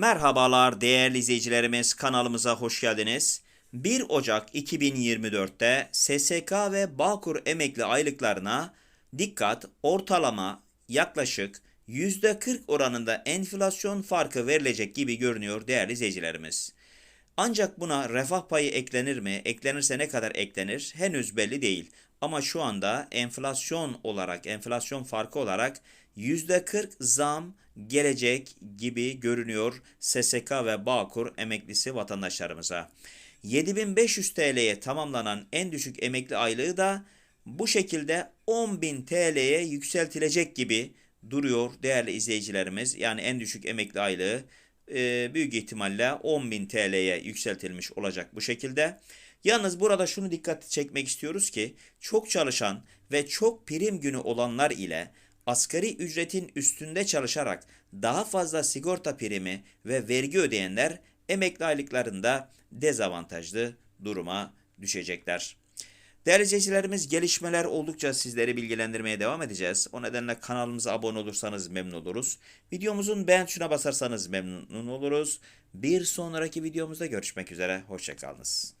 Merhabalar değerli izleyicilerimiz kanalımıza hoş geldiniz. 1 Ocak 2024'te SSK ve Bağkur emekli aylıklarına dikkat ortalama yaklaşık %40 oranında enflasyon farkı verilecek gibi görünüyor değerli izleyicilerimiz. Ancak buna refah payı eklenir mi? Eklenirse ne kadar eklenir? Henüz belli değil. Ama şu anda enflasyon olarak, enflasyon farkı olarak %40 zam gelecek gibi görünüyor SSK ve Bağkur emeklisi vatandaşlarımıza. 7500 TL'ye tamamlanan en düşük emekli aylığı da bu şekilde 10.000 TL'ye yükseltilecek gibi duruyor değerli izleyicilerimiz. Yani en düşük emekli aylığı e, büyük ihtimalle 10.000 TL'ye yükseltilmiş olacak bu şekilde. Yalnız burada şunu dikkat çekmek istiyoruz ki çok çalışan ve çok prim günü olanlar ile asgari ücretin üstünde çalışarak daha fazla sigorta primi ve vergi ödeyenler emekli aylıklarında dezavantajlı duruma düşecekler. Değerli izleyicilerimiz gelişmeler oldukça sizleri bilgilendirmeye devam edeceğiz. O nedenle kanalımıza abone olursanız memnun oluruz. Videomuzun beğen tuşuna basarsanız memnun oluruz. Bir sonraki videomuzda görüşmek üzere. Hoşçakalınız.